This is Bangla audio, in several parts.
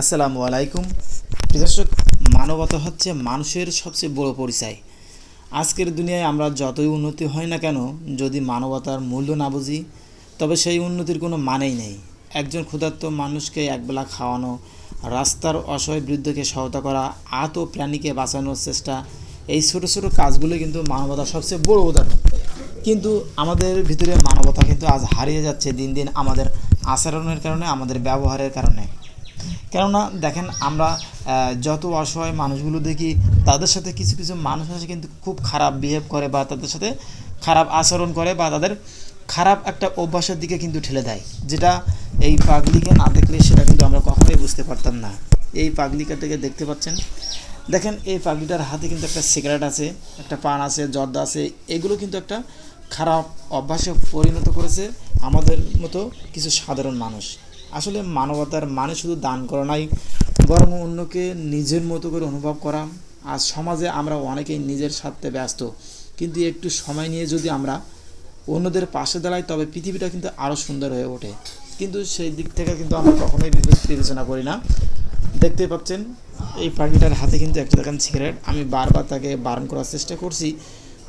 আসসালামু আলাইকুম। দর্শক, মানবতা হচ্ছে মানুষের সবচেয়ে বড় পরিচয়। আজকের দুনিয়ায় আমরা যতই উন্নতি হয় না কেন, যদি মানবতার মূল্য না বুঝি, তবে সেই উন্নতির কোনো মানেই নেই। একজন ক্ষুধার্ত মানুষকে একবেলা খাওয়ানো, রাস্তার অসহায় বৃদ্ধকে সহায়তা করা, আহত প্রাণীকে বাঁচানোর চেষ্টা, এই ছোটো ছোটো কাজগুলো কিন্তু মানবতার সবচেয়ে বড় উদাহরণ। কিন্তু আমাদের ভিতরে মানবতা কিন্তু আজ হারিয়ে যাচ্ছে দিন দিন আমাদের আচরণের কারণে, আমাদের ব্যবহারের কারণে। কেননা দেখেন আমরা যত অসহায় মানুষগুলো দেখি, তাদের সাথে কিছু কিছু মানুষ আছে কিন্তু খুব খারাপ বিহেভ করে বা তাদের সাথে খারাপ আচরণ করে বা তাদের খারাপ একটা অভ্যাসের দিকে কিন্তু ঠেলে দেয়। যেটা এই পাগলিকে না দেখলে সেটা কিন্তু আমরা কখনোই বুঝতে পারতাম না। এই পাগলিকাটাকে দেখতে পাচ্ছেন? দেখেন এই পাগলিটার হাতে কিন্তু একটা সিগারেট আছে, একটা পান আছে, জর্দা আছে, এগুলো কিন্তু একটা খারাপ অভ্যাসে পরিণত করেছে আমাদের মতো কিছু সাধারণ মানুষ। আসলে মানবতার মানে শুধু দান করা নাই, বরং অন্যকে নিজের মতো করে অনুভব করা। আর সমাজে আমরা অনেকেই নিজের স্বার্থে ব্যস্ত। কিন্তু একটু সময় নিয়ে যদি আমরা অন্যদের পাশে দাঁড়াই, তবে পৃথিবীটা কিন্তু আরও সুন্দর হয়ে ওঠে। কিন্তু সেই দিক থেকে কিন্তু আমরা কখনোই বিবে- বিবেচনা করি না। দেখতে পাচ্ছেন, এই পাখিটার হাতে কিন্তু একটা দেখেন সিগারেট। আমি বারবার তাকে বারণ করার চেষ্টা করছি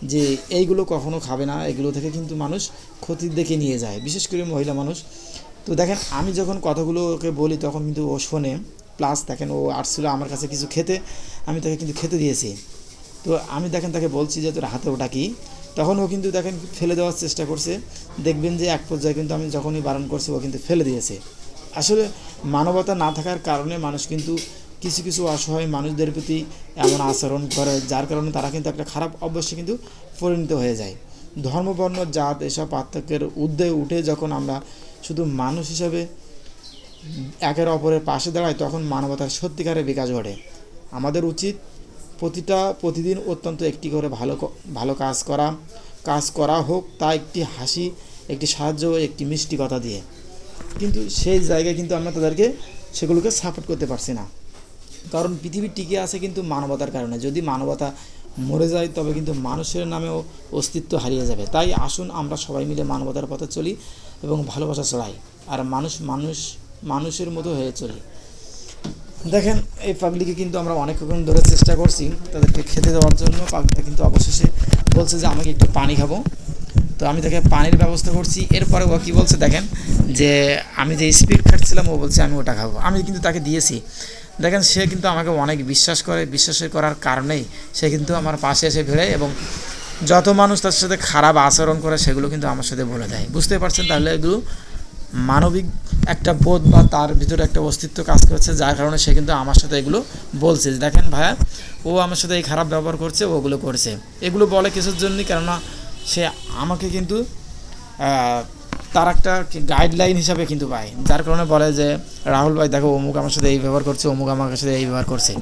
যে এইগুলো কখনো খাবে না। এগুলো থেকে কিন্তু মানুষ ক্ষতির দিকে নিয়ে যায়, বিশেষ করে মহিলা মানুষ। তো দেখেন, আমি যখন কথাগুলো ওকে বলি, তখন কিন্তু ও শোনে। প্লাস দেখেন, ও আসছিল আমার কাছে কিছু খেতে, আমি তাকে কিন্তু খেতে দিয়েছি। তো আমি দেখেন, তাকে বলছি যে, তোর হাতে ওটা কি? তখন ও কিন্তু দেখেন, ফেলে দেওয়ার চেষ্টা করছে। দেখবেন যে, এক পর্যায়ে কিন্তু আমি যখনই বারণ করছি, ও কিন্তু ফেলে দিয়েছে। আসলে মানবতা না থাকার কারণে মানুষ কিন্তু কিছু কিছু অসহায় মানুষদের প্রতি এমন আচরণ করে, যার কারণে তারা কিন্তু একটা খারাপ অভ্যাসে কিন্তু পরিণত হয়ে যায়। ধর্ম বর্ণ জাত এসব পার্থক্যের ঊর্ধ্বে উঠে যখন আমরা শুধু মানুষ হিসাবে একের অপরের পাশে দাঁড়াই, তখন মানবতার সত্যিকারের বিকাশ ঘটে। আমাদের উচিত প্রতিটা প্রতিদিন অত্যন্ত একটি করে ভালো ভালো কাজ করা কাজ করা হোক, তা একটি হাসি, একটি সাহায্য, একটি মিষ্টি কথা দিয়ে। কিন্তু সেই জায়গায় কিন্তু আমরা তাদেরকে সেগুলোকে সাপোর্ট করতে পারছি না। কারণ পৃথিবী টিকে আছে কিন্তু মানবতার কারণে। যদি মানবতা মরে যায়, তবে কিন্তু মানুষের নামেও অস্তিত্ব হারিয়ে যাবে। তাই আসুন আমরা সবাই মিলে মানবতার পথে চলি এবং ভালোবাসা ছড়াই, আর মানুষ মানুষ মানুষের মতো হয়ে চলি। দেখেন, এই পাগলিকে কিন্তু আমরা অনেকক্ষণ ধরে চেষ্টা করছি তাদেরকে খেতে দেওয়ার জন্য। পাগলিটা কিন্তু অবশেষে বলছে যে, আমাকে একটু পানি খাব। তো আমি তাকে পানির ব্যবস্থা করছি। এরপরে ও কী বলছে দেখেন, যে আমি যে স্পিড খাটছিলাম, ও বলছে, আমি ওটা খাব। আমি কিন্তু তাকে দিয়েছি। দেখেন, সে কিন্তু আমাকে অনেক বিশ্বাস করে বিশ্বাসের করার কারণেই সে কিন্তু আমার পাশে এসে ভিড়ে এবং যত মানুষ তার সাথে খারাপ আচরণ করে, সেগুলো কিন্তু আমার সাথে বলে দেয়। বুঝতে পারছেন তাহলে এগুলো মানবিক একটা বোধ বা তার ভিতরে একটা অস্তিত্ব কাজ করছে, যার কারণে সে কিন্তু আমার সাথে এগুলো বলছে। দেখেন ভাইয়া, ও আমার সাথে এই খারাপ ব্যবহার করছে ওগুলো করছে। এগুলো বলে কিছুর জন্যই? কেননা সে আমাকে কিন্তু তার একটা গাইডলাইন হিসাবে কিন্তু পায় যার কারণে বলে যে, রাহুল ভাই, দেখো, অমুক আমার সাথে এই ব্যবহার করছে, অমুক আমার সাথে এই ব্যবহার করছে।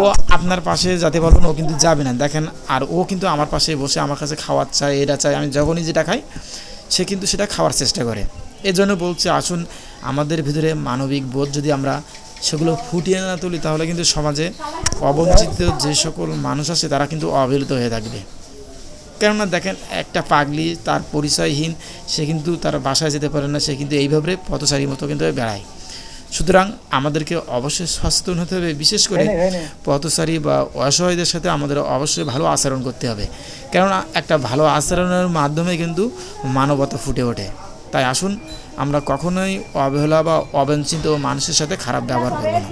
ও আপনার পাশে যাতে পারবেন ও কিন্তু যাবে না। দেখেন, আর ও কিন্তু আমার পাশে বসে আমার কাছে খাওয়ার চায়, এটা চায়, আমি যখনই যেটা খাই, সে কিন্তু সেটা খাওয়ার চেষ্টা করে। এজন্য বলছি, আসুন, আমাদের ভিতরে মানবিক বোধ যদি আমরা সেগুলো ফুটিয়ে না তুলি, তাহলে কিন্তু সমাজে অবঞ্চিত যে সকল মানুষ আছে, তারা কিন্তু অবহেলিত হয়ে থাকবে। কেননা দেখেন একটা পাগলি তার পরিচয়হীন সে কিন্তু তার বাসায় যেতে পারে না সে কিন্তু এইভাবে পথচারীর মতো কিন্তু বেড়ায়। সুতরাং আমাদেরকে অবশ্যই সচেতন হতে হবে বিশেষ করে পথচারী বা অসহায়দের সাথে আমাদের অবশ্যই ভালো আচরণ করতে হবে। কেননা একটা ভালো আচরণের মাধ্যমে কিন্তু মানবতা ফুটে ওঠে। তাই আসুন আমরা কখনোই অবহেলা বা অবাঞ্ছিত মানুষের সাথে খারাপ ব্যবহার করব না।